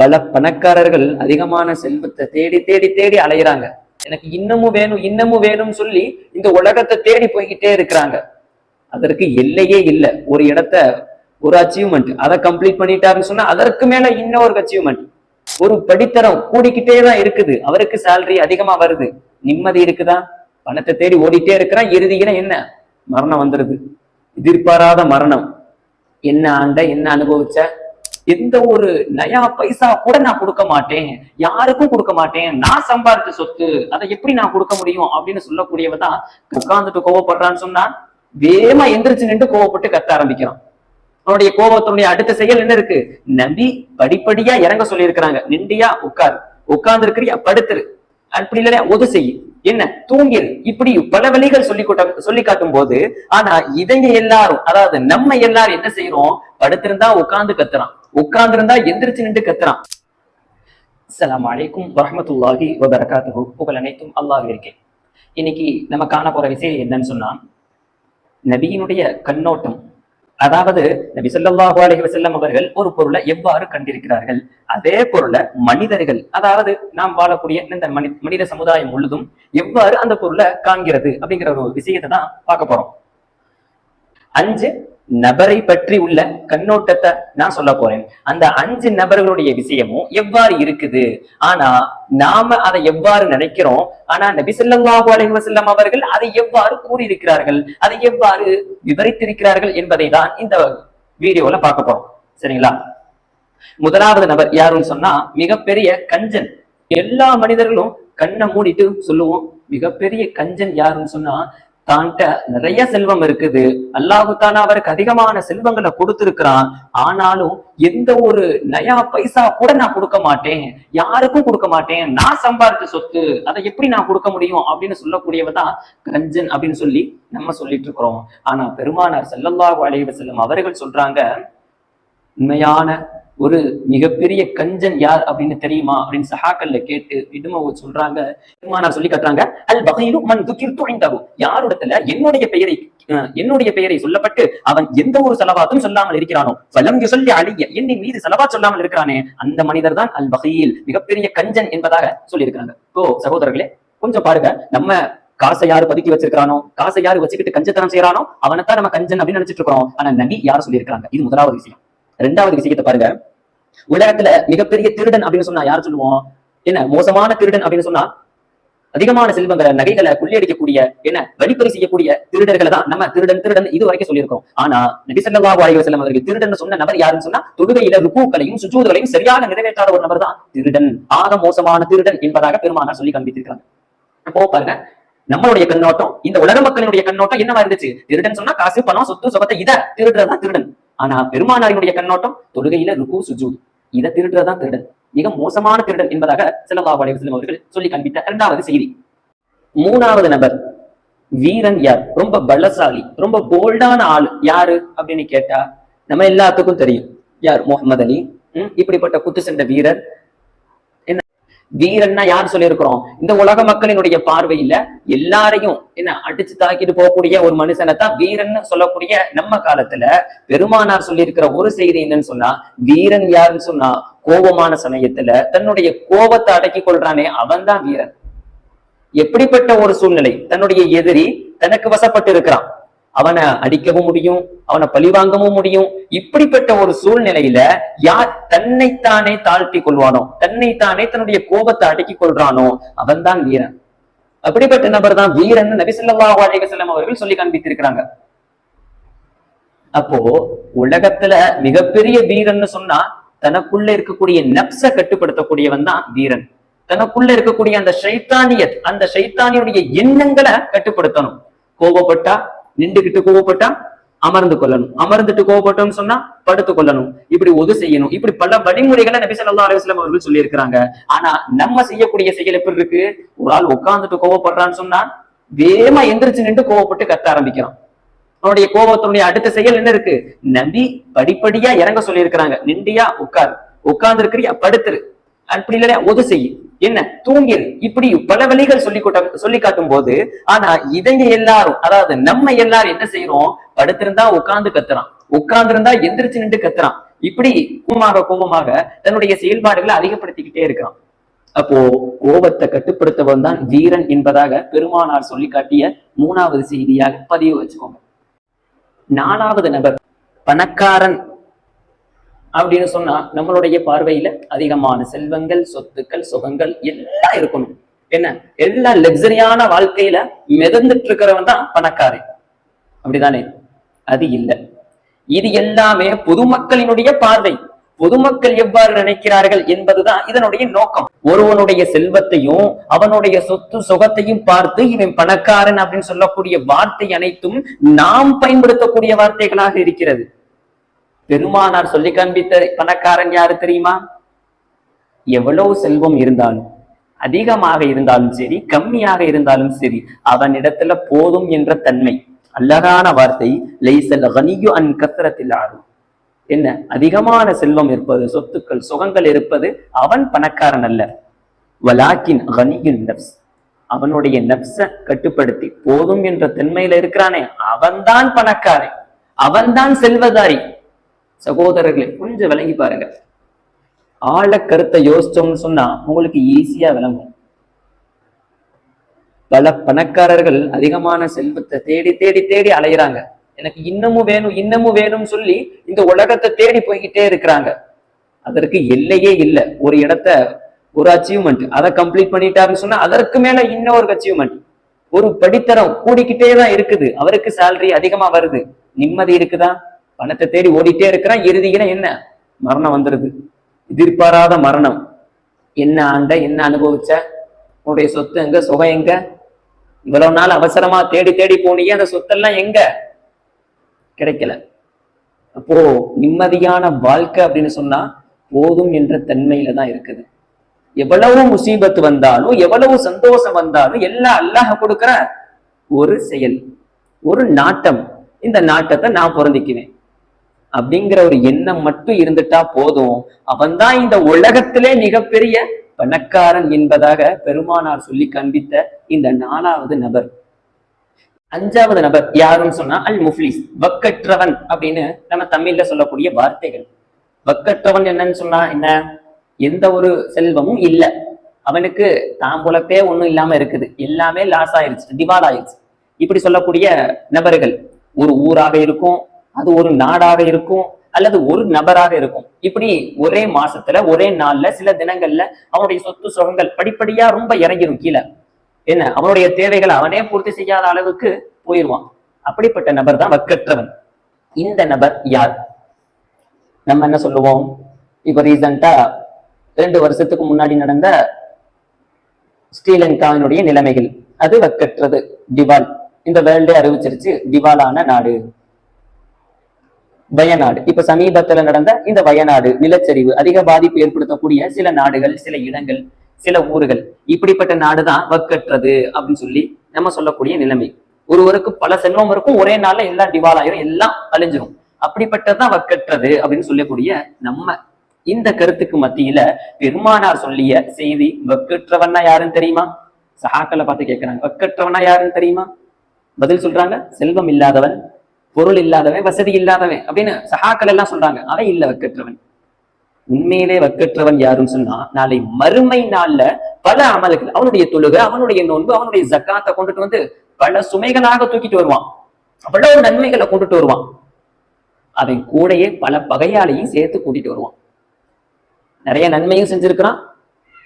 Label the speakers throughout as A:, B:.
A: பல பணக்காரர்கள் அதிகமான செல்வத்தை தேடி தேடி தேடி அலையிறாங்க. எனக்கு இன்னமும் வேணும் இன்னமும் வேணும்னு சொல்லி இந்த உலகத்தை தேடி போய்கிட்டே இருக்கிறாங்க. அதற்கு எல்லையே இல்லை. ஒரு இடத்த ஒரு அச்சீவ்மெண்ட் அதை கம்ப்ளீட் பண்ணிட்டாருன்னு சொன்னா அதற்கு மேல இன்னொரு அச்சீவ்மெண்ட் ஒரு படித்தரம் கூடிக்கிட்டே தான் இருக்குது. அவருக்கு சேலரி அதிகமா வருது. நிம்மதி இருக்குதா? பணத்தை தேடி ஓடிட்டே இருக்கிறான். இறுதியில என்ன? மரணம் வந்துருது. எதிர்பாராத மரணம். என்ன ஆண்ட என்ன அனுபவிச்ச? எந்த ஒரு நயா பைசா கூட நான் கொடுக்க மாட்டேன். யாருக்கும் கொடுக்க மாட்டேன். நான் சம்பாதிச்ச சொத்து அதை எப்படி நான் கொடுக்க முடியும் அப்படின்னு சொல்லக்கூடியவ தான் உட்கார்ந்துட்டு கோவப்படுறான்னு சொன்னா வேகமா எந்திரிச்சு நின்று கோவப்பட்டு கத்த ஆரம்பிக்கிறான். அவனுடைய கோபத்தினுடைய அடுத்த செயல் என்ன இருக்கு? நம்பி படிப்படியா இறங்க சொல்லியிருக்கிறாங்க. நிண்டியா உட்காரு. உட்கார்ந்து இருக்கிறியா படுத்துரு. அப்படி இல்லையா ஒது செய்யு. என்ன? தூங்கில் இப்படி பல வழிகள் சொல்லி கொட்ட சொல்லி காட்டும் போது ஆனா இவங்க எல்லாரும் அதாவது நம்ம எல்லாரும் என்ன செய்யறோம் படுத்திருந்தா உட்கார்ந்து கத்துறான். உட்கார்ந்து இருந்தா எந்திரிச்சு நின்று கத்துறான். சலாம் அலைக்கும் வரமத்துல்லாஹி வபரகாத்துஹு. புகழ் அனைத்தும் அல்லாஹ் இருக்கேன் இன்னைக்கு நம்ம காண போற விஷயம் என்னன்னு சொன்னா நபியினுடைய கண்ணோட்டம். அதாவது நபி சொல்லாஹு அலஹி வசல்லம் அவர்கள் ஒரு பொருளை எவ்வாறு கண்டிருக்கிறார்கள்? அதே பொருளை மனிதர்கள் அதாவது நாம் வாழக்கூடிய இந்த மனி மனித சமுதாயம் முழுதும் எவ்வாறு அந்த பொருளை காண்கிறது அப்படிங்கிற ஒரு விஷயத்தை தான் பார்க்க போறோம். அஞ்சு நபரை பற்றி உள்ள கண்ணோட்டத்தை நான் சொல்ல போறேன். அந்த அஞ்சு நபர்களுடைய விஷயமும் எவ்வாறு இருக்குது? ஆனா நாம அதை எவ்வாறு நினைக்கிறோம்? ஆனா நபி ஸல்லல்லாஹு அலைஹி அவர்கள் அதை எவ்வாறு கூறியிருக்கிறார்கள்? அதை எவ்வாறு விவரித்திருக்கிறார்கள் என்பதை தான் இந்த வீடியோல பார்க்க போறோம். சரிங்களா? முதலாவது நபர் யாருன்னு சொன்னா மிகப்பெரிய கஞ்சன். எல்லா மனிதர்களும் கண்ணை மூடிட்டு சொல்லுவோம் மிகப்பெரிய கஞ்சன் யாருன்னு சொன்னா தான்கிட்ட நிறைய செல்வம் இருக்குது. அல்லாஹுத்தான அவருக்கு அதிகமான செல்வங்களை கொடுத்திருக்கிறான். ஆனாலும் எந்த ஒரு நயா பைசா கூட நான் கொடுக்க மாட்டேன். யாருக்கும் கொடுக்க மாட்டேன். நான் சம்பாதிச்ச சொத்து அதை எப்படி நான் கொடுக்க முடியும் அப்படின்னு சொல்லக்கூடியவ தான் கஞ்சன் அப்படின்னு சொல்லி நம்ம சொல்லிட்டு இருக்கிறோம். ஆனா பெருமானார் செல்லல்லாஹு அலைவ செல்லும் அவர்கள் சொல்றாங்க உண்மையான ஒரு மிகப்பெரிய கஞ்சன் யார் அப்படின்னு தெரியுமா? அப்படின்னு சஹாக்கல்ல கேட்டு இடுமவு சொல்றாங்க. பெருமானார் சொல்லி கட்டுறாங்க. அல் பகையிலும் மண் துக்கிர்த்து யாரிடத்துல என்னுடைய பெயரை என்னுடைய பெயரை சொல்லப்பட்டு அவன் எந்த ஒரு செலவாத்தும் சொல்லாமல் இருக்கிறானோ. பலம் சொல்லி அழிய என்னின் மீது செலவா சொல்லாமல் இருக்கிறானே. அந்த மனிதர் தான் அல் பகையில் மிகப்பெரிய கஞ்சன் என்பதாக சொல்லியிருக்கிறாங்க. ஓ சகோதரர்களே கொஞ்சம் பாருங்க. நம்ம காசை யாரு பதுக்கி வச்சிருக்கானோ காசை யாரு வச்சுக்கிட்டு கஞ்சத்தனம் செய்யறானோ அவனைத்தான் நம்ம கஞ்சன் அப்படின்னு நினைச்சிட்டு இருக்கிறோம். ஆனா நபி யார் சொல்லியிருக்காங்க இது முதலாவது விஷயம். ரெண்டாவது விஷயத்தை பாருங்க. உலகத்துல மிகப்பெரிய திருடன் அப்படின்னு சொன்னா யார் சொல்லுவோம்? என்ன மோசமான திருடன் அப்படின்னு சொன்னா அதிகமான செல்வங்களை நகைகளை கொள்ளையடிக்கக்கூடிய என்ன வழிப்பறி செய்யக்கூடிய திருடர்களை தான் நம்ம திருடன் திருடன் இது வரைக்கும் சொல்லியிருக்கோம். ஆனா நபி ஸல்லல்லாஹு செல்லம் அவர்கள் திருடன் சொன்ன நபர் யாருன்னு சொன்னா தொழுகையில ருப்பூக்களையும் சுஜூதுகளையும் சரியாக நிறைவேற்றாத ஒரு நபர் தான் திருடன். ஆக மோசமான திருடன் என்பதாக பெருமானார் சொல்லி காண்பித்திருக்கிறாங்க. அப்போ பாருங்க நம்மளுடைய கண்ணோட்டம் இந்த உலக மக்களினுடைய கண்ணோட்டம் என்னவா இருந்துச்சு? திருடன் சொன்னா காசு பணம் சொத்து சுகத்தை இதை திருடுறதா திருடன். ஆனா பெருமானாரினுடைய கண்ணோட்டம் தொழுகையில ருக்கு சுஜூத். இதை திருடுறதான் திருடன் மிக மோசமான திருடன் என்பதாக ஸல்லல்லாஹு அலைஹி அவர்கள் சொல்லி காண்பித்த இரண்டாவது செய்தி. மூணாவது நபர் வீரன் யார்? ரொம்ப பலசாலி ரொம்ப போல்டான ஆள். யாரு அப்படின்னு கேட்டா நம்ம எல்லாத்துக்கும் தெரியும். யார்? முகமது அலி. இப்படிப்பட்ட குத்து சென்ற வீரர் வீரன்னா யார் சொல்லியிருக்கிறோம்? இந்த உலக மக்களினுடைய பார்வையில எல்லாரையும் என்ன அடிச்சு தாக்கிட்டு போகக்கூடிய ஒரு மனுஷனை தான் வீரன்னு சொல்லக்கூடிய நம்ம காலத்துல பெருமானார் சொல்லியிருக்கிற ஒரு செய்தி என்னன்னு சொன்னா வீரன் யாருன்னு சொன்னா கோபமான சமயத்துல தன்னுடைய கோபத்தை அடக்கி கொள்றானே அவன் தான் வீரன். எப்படிப்பட்ட ஒரு சூழ்நிலை? தன்னுடைய எதிரி தனக்கு வசப்பட்டு இருக்கிறான் அவனை அடிக்கவும் முடியும் அவனை பழிவாங்கவும் முடியும். இப்படிப்பட்ட ஒரு சூழ்நிலையில யார் தன்னைத்தானே தாழ்த்தி கொள்வானோ தன்னைத்தானே தன்னுடைய கோபத்தை அடக்கி கொள்றானோ அவன்தான் வீரன். அப்படிப்பட்ட நபர் தான் வீரன் நபிசல்லா ஸல்லல்லாஹு அவர்கள் சொல்லி காண்பித்திருக்கிறாங்க. அப்போ உலகத்துல மிகப்பெரிய வீரன் சொன்னா தனக்குள்ள இருக்கக்கூடிய நப்ச கட்டுப்படுத்தக்கூடியவன் தான் வீரன். தனக்குள்ள இருக்கக்கூடிய அந்த ஷைத்தானியத் அந்த சைத்தானியுடைய எண்ணங்களை கட்டுப்படுத்தணும். கோபப்பட்டா நின்றுகிட்டு கோவப்பட்டா அமர்ந்து கொள்ளணும். அமர்ந்துட்டு கோவப்பட்டோம்னு சொன்னா படுத்து கொள்ளணும். இப்படி ஒது செய்யணும். இப்படி பல வழிமுறைகளை நபி ஸல்லல்லாஹு அலுவலம் அவர்கள் சொல்லி இருக்கிறாங்க ஆனா நம்ம செய்யக்கூடிய செயல் எப்படி இருக்கு? ஒரு ஆள் உட்கார்ந்துட்டு கோவப்படுறான்னு சொன்னா வேகமா எந்திரிச்சு நின்று கோவப்பட்டு கத்த ஆரம்பிக்கிறான். அவனுடைய கோபத்தினுடைய அடுத்த செயல் என்ன இருக்கு? நபி படிப்படியா இறங்க சொல்லி இருக்கிறாங்க நிண்டியா உட்கார். உட்கார்ந்து இருக்கிறியா படுத்துரு. அப்படி இல்லையா ஒது செய். என்ன? தூங்கிரு. இப்படி பல வழிகள் சொல்லி கொட்ட சொல்லி காட்டும் போது ஆனா இவங்க எல்லாரும் அதாவது நம்ம எல்லாரும் என்ன செய்யறோம் படுத்திருந்தா உட்கார்ந்து கத்துறான். உட்கார்ந்து இருந்தா எந்திரிச்சு நின்று கத்துறான். இப்படி கோபமாக கோபமாக தன்னுடைய செயல்பாடுகளை அதிகப்படுத்திக்கிட்டே இருக்கிறான். அப்போ கோபத்தை கட்டுப்படுத்தவன் தான் வீரன் என்பதாக பெருமானார் சொல்லி காட்டிய மூணாவது செய்தியாக பதிவு வச்சுக்கோங்க. நாலாவது நபர் பணக்காரன். அப்படின்னு சொன்னா நம்மளுடைய பார்வையில அதிகமான செல்வங்கள் சொத்துக்கள் சுகங்கள் எல்லாம் இருக்கணும். என்ன? எல்லா லக்ஸரியான வாழ்க்கையில மிதந்துட்டு இருக்கிறவன் தான் பணக்காரன். அப்படிதானே? அது இல்ல. இது எல்லாமே பொதுமக்களினுடைய பார்வை. பொதுமக்கள் எவ்வாறு நினைக்கிறார்கள் என்பதுதான் இதனுடைய நோக்கம். ஒருவனுடைய செல்வத்தையும் அவனுடைய சொத்து சுகத்தையும் பார்த்து இவன் பணக்காரன் அப்படின்னு சொல்லக்கூடிய வார்த்தை அனைத்தும் நாம் பயன்படுத்தக்கூடிய வார்த்தைகளாக இருக்கிறது. பெருமானார் சொல்லி காண்பித்த பணக்காரன் யாரு தெரியுமா? எவ்வளவு செல்வம் இருந்தாலும் அதிகமாக இருந்தாலும் சரி கம்மியாக இருந்தாலும் சரி அவனிடத்துல போதும் என்ற தன்மை. அழகான வார்த்தை லைசல் கனியு அன் கத்திரத்தில் ஆறும் என்ன? அதிகமான செல்வம் இருப்பது சொத்துக்கள் சுகங்கள் இருப்பது அவன் பணக்காரன் அல்ல. வலாக்கின் கனியுன் நப்ஸ். அவனுடைய நப்ச கட்டுப்படுத்தி போதும் என்ற தன்மையில இருக்கிறானே அவன்தான் பணக்காரன் அவன்தான் செல்வதாரி. சகோதரர்களை கொஞ்சம் விளங்கி பாருங்க ஆழ கருத்தை யோசிச்சோம்னு சொன்னா உங்களுக்கு ஈஸியா விளங்கும். பல பணக்காரர்கள் அதிகமான செல்வத்தை தேடி தேடி தேடி அலையிறாங்க. எனக்கு இன்னமும் வேணும் இன்னமும் வேணும்னு சொல்லி இந்த உலகத்தை தேடி போய்கிட்டே இருக்கிறாங்க. அதற்கு எல்லையே இல்லை. ஒரு இடத்த ஒரு அச்சீவ்மெண்ட் அதை கம்ப்ளீட் பண்ணிட்டாருன்னு சொன்னா அதற்கு மேல இன்னொரு அச்சீவ்மெண்ட் ஒரு படித்தரம் கூடிக்கிட்டே தான் இருக்குது. அவருக்கு சேலரி அதிகமா வருது. நிம்மதி இருக்குதா? பணத்தை தேடி ஓடிட்டே இருக்கிறான். இறுதியில என்ன? மரணம் வந்துருது. எதிர்பாராத மரணம். என்ன ஆண்ட என்ன அனுபவிச்ச? உன்னுடைய சொத்து எங்க? சுகம் எங்க? இவ்வளவு நாள் அவசரமா தேடி தேடி போனீங்க. அந்த சொத்தெல்லாம் எங்க? கிடைக்கல. அப்போ நிம்மதியான வாழ்க்கை அப்படின்னு சொன்னா போதும் என்ற தன்மையில தான் இருக்குது. எவ்வளவு முசீபத்து வந்தாலும் எவ்வளவு சந்தோஷம் வந்தாலும் எல்லாம் அல்லாஹ் கொடுக்கிற ஒரு செயல் ஒரு நாட்டம். இந்த நாட்டத்தை நான் பொருந்திக்குவேன். அப்படிங்கிற ஒரு எண்ணம் மட்டும் இருந்துட்டா போதும். அவன்தான் இந்த உலகத்திலே மிகப்பெரிய பணக்காரன் என்பதாக பெருமானார் சொல்லி காண்பித்த இந்த நாலாவது நபர். அஞ்சாவது நபர் யாருன்னு சொன்னா அல் முஃப்லிஸ் வக்கற்றவன் அப்படின்னு நம்ம தமிழ்ல சொல்லக்கூடிய வார்த்தைகள். வக்கற்றவன் என்னன்னு சொன்னா என்ன? எந்த ஒரு செல்வமும் இல்ல. அவனுக்கு தாம்புலப்பே ஒண்ணும் இல்லாம இருக்குது. எல்லாமே லாஸ் ஆயிருச்சு திவால் ஆயிருச்சு இப்படி சொல்லக்கூடிய நபர்கள் ஒரு ஊராக இருக்கும் அது ஒரு நாடாக இருக்கும் அல்லது ஒரு நபராக இருக்கும். இப்படி ஒரே மாசத்துல ஒரே நாள்ல சில தினங்கள்ல அவனுடைய சொத்து சுகங்கள் படிப்படியா ரொம்ப இறங்கிடும் கீழே. என்ன? அவனுடைய தேவைகளை அவனே பூர்த்தி செய்யாத அளவுக்கு போயிடுவான் அப்படிப்பட்ட நபர் தான் வக்கற்றவன். இந்த நபர் யார்? நம்ம என்ன சொல்லுவோம்? இப்ப ரீசண்டா ரெண்டு வருஷத்துக்கு முன்னாடி நடந்த ஸ்ரீலங்காவினுடைய நிலைமைகள். அது வக்கற்றது. திவால். இந்த வேர்ல்டே அறிவிச்சிருச்சு திவாலான நாடு. வயநாடு. இப்ப சமீபத்துல நடந்த இந்த வயநாடு நிலச்சரிவு அதிக பாதிப்பு ஏற்படுத்தக்கூடிய சில நாடுகள் சில இடங்கள் சில ஊர்கள் இப்படிப்பட்ட நாடுதான் வக்கற்றது அப்படின்னு சொல்லி நம்ம சொல்லக்கூடிய நிலைமை. ஒருவருக்கு பல செல்வம் இருக்கும் ஒரே நாள்ல எல்லாம் திவாலாயிரும் எல்லாம் அழிஞ்சிரும். அப்படிப்பட்டதுதான் வக்கற்றது அப்படின்னு சொல்லக்கூடிய நம்ம இந்த கருத்துக்கு மத்தியில பெருமானார் சொல்லிய செய்தி வக்கற்றவன்னா யாருன்னு தெரியுமா? சஹாக்களை பார்த்து கேட்கிறாங்க வக்கற்றவனா யாருன்னு தெரியுமா? பதில் சொல்றாங்க. செல்வம் இல்லாதவன் பொருள் இல்லாதவன் வசதி இல்லாதவன் அப்படின்னு சகாக்கள் எல்லாம் சொல்றாங்க. அவன் இல்ல வக்கற்றவன். உண்மையிலே வக்கற்றவன் யாருன்னு சொன்னா நாளை மறுமை நாள்ல பல அமல்கள் அவனுடைய தொழுகை அவனுடைய நோன்பு அவனுடைய ஜக்காத்தை கொண்டுட்டு வந்து பல சுமைகளாக தூக்கிட்டு வருவான். அவ்வளவு நன்மைகளை கொண்டுட்டு வருவான். அவன் கூடயே பல பகையாலையும் சேர்த்து கூட்டிட்டு வருவான். நிறைய நன்மையும் செஞ்சிருக்கிறான்.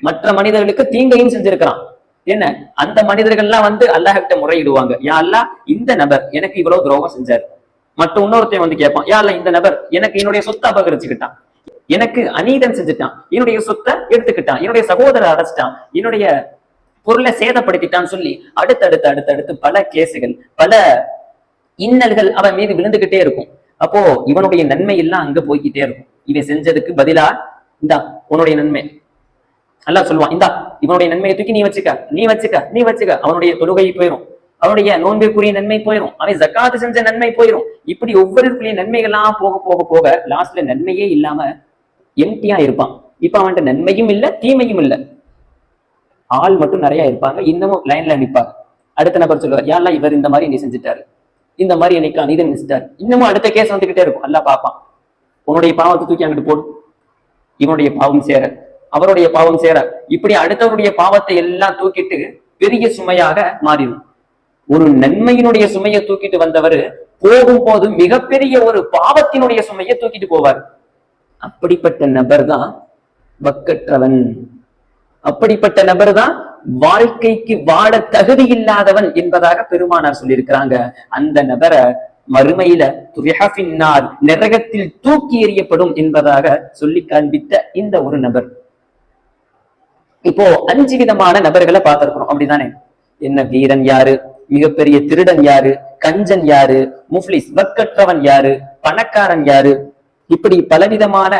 A: மற்ற மனிதர்களுக்கு தீங்கையும் செஞ்சிருக்கிறான். என்ன? அந்த மனிதர்கள்லாம் வந்து அல்லாஹ்கிட்ட முறையிடுவாங்க. யா அல்லாஹ் இந்த நபர் எனக்கு இவ்வளவு துரோகம் செஞ்சார். மற்ற இன்னொருத்தையும் வந்து கேட்பான் யா இந்த நபர் எனக்கு என்னுடைய சொத்தை அபகரிச்சுக்கிட்டான். எனக்கு அநீதம் செஞ்சுட்டான். என்னுடைய சொத்தை எடுத்துக்கிட்டான். என்னுடைய சகோதரரை அடைச்சிட்டான். என்னுடைய பொருளை சேதப்படுத்திட்டான்னு சொல்லி அடுத்தடுத்து அடுத்தடுத்து பல கேசுகள் பல இன்னல்கள் அவன் மீது விழுந்துகிட்டே இருக்கும். அப்போ இவனுடைய நன்மை எல்லாம் அங்க போய்கிட்டே இருக்கும். இவன் செஞ்சதுக்கு பதிலா இந்தா உன்னுடைய நன்மை. நல்லா சொல்லுவான் இந்தா இவனுடைய நன்மையை தூக்கி நீ வச்சுக்க நீ வச்சுக்க நீ வச்சுக்க. அவனுடைய தொழுகை போயிடும் அவனுடைய நோன்பிற்குரிய நன்மை போயிடும் அவன் ஜக்காத்து செஞ்ச நன்மை போயிடும் இப்படி ஒவ்வொருக்குரிய நன்மைகள்லாம் போக போக போக லாஸ்ட்ல நன்மையே இல்லாம எம்டியா இருப்பான். இப்ப அவன்கிட்ட நன்மையும் இல்ல தீமையும் இல்ல. ஆள் மட்டும் நிறைய இருப்பாங்க. இன்னமும் லைன்ல நிற்பாங்க அடுத்த நபர் சொல்லுவார் யாரெல்லாம் இவர் இந்த மாதிரி நீ செஞ்சுட்டாரு? இந்த மாதிரி எனக்கு அநீதம் செஞ்சுட்டாரு இன்னமும் அடுத்த கேஸ் வந்துகிட்டே இருக்கும். எல்லாம் பார்ப்பான். உன்னுடைய பாவத்தை தூக்கி அங்கிட்டு போடும் இவனுடைய பாவம் சேர. அவருடைய பாவம் சேர. இப்படி அடுத்தவருடைய பாவத்தை எல்லாம் தூக்கிட்டு பெரிய சுமையாக மாறிடும் ஒரு நன்மையினுடைய சுமையை தூக்கிட்டு வந்தவர் போகும்போது மிகப்பெரிய ஒரு பாவத்தினுடைய சுமையை தூக்கிட்டு போவார். அப்படிப்பட்ட நபர் தான் வக்கற்றவன். அப்படிப்பட்ட நபர் தான் வாழ்க்கைக்கு வாழ தகுதி இல்லாதவன் என்பதாக பெருமானார் சொல்லியிருக்கிறாங்க. அந்த நபரை மறுமையில துரிஹபின்னார் நரகத்தில் தூக்கி எறியப்படும் என்பதாக சொல்லி காண்பித்த இந்த ஒரு நபர். இப்போ அஞ்சு விதமான நபர்களை பார்த்திருக்கிறோம். அப்படிதானே என்ன வீரன் யாரு? மிகப்பெரிய திருடன் யாரு? கஞ்சன் யாரு? முஃப்லிஸ் வக்கற்றவன் யாரு? பணக்காரன் யாரு? இப்படி பலவிதமான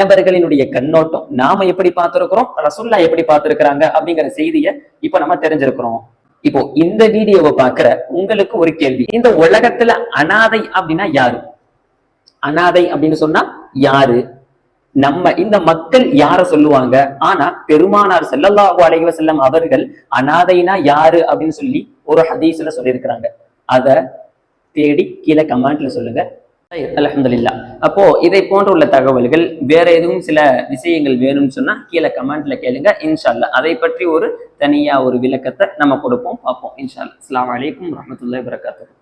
A: நபர்களினுடைய கண்ணோட்டம் நாம எப்படி பார்த்திருக்கிறோம்? ரசுல்லா எப்படி பார்த்திருக்கிறாங்க? அப்படிங்கிற செய்தியை இப்ப நம்ம தெரிஞ்சிருக்கிறோம். இப்போ இந்த வீடியோவை பார்க்கிற உங்களுக்கு ஒரு கேள்வி. இந்த உலகத்துல அனாதை அப்படின்னா யாரு? அனாதை அப்படின்னு சொன்னா யாரு? நம்ம இந்த மக்கள் யார சொல்லுவாங்க? ஆனா பெருமானார் செல்லல்லா அலைஹி வஸல்லம் அவர்கள் அனாதைனா யாரு அப்படின்னு சொல்லி ஒரு ஹதீஸ்ல சொல்லியிருக்கிறாங்க. அதை தேடி கீழே கமெண்ட்ல சொல்லுங்க. அலமதுல்லா அப்போ இதை போன்ற உள்ள தகவல்கள் வேற எதுவும் சில விஷயங்கள் வேணும்னு சொன்னா கீழே கமெண்ட்ல கேளுங்க. இன்ஷால்லா அதை பற்றி ஒரு தனியா ஒரு விளக்கத்தை நம்ம கொடுப்போம் பார்ப்போம். இன்ஷா அஸ்லாம் வலைக்கம் அலைக்கும் வரகாத்தூர்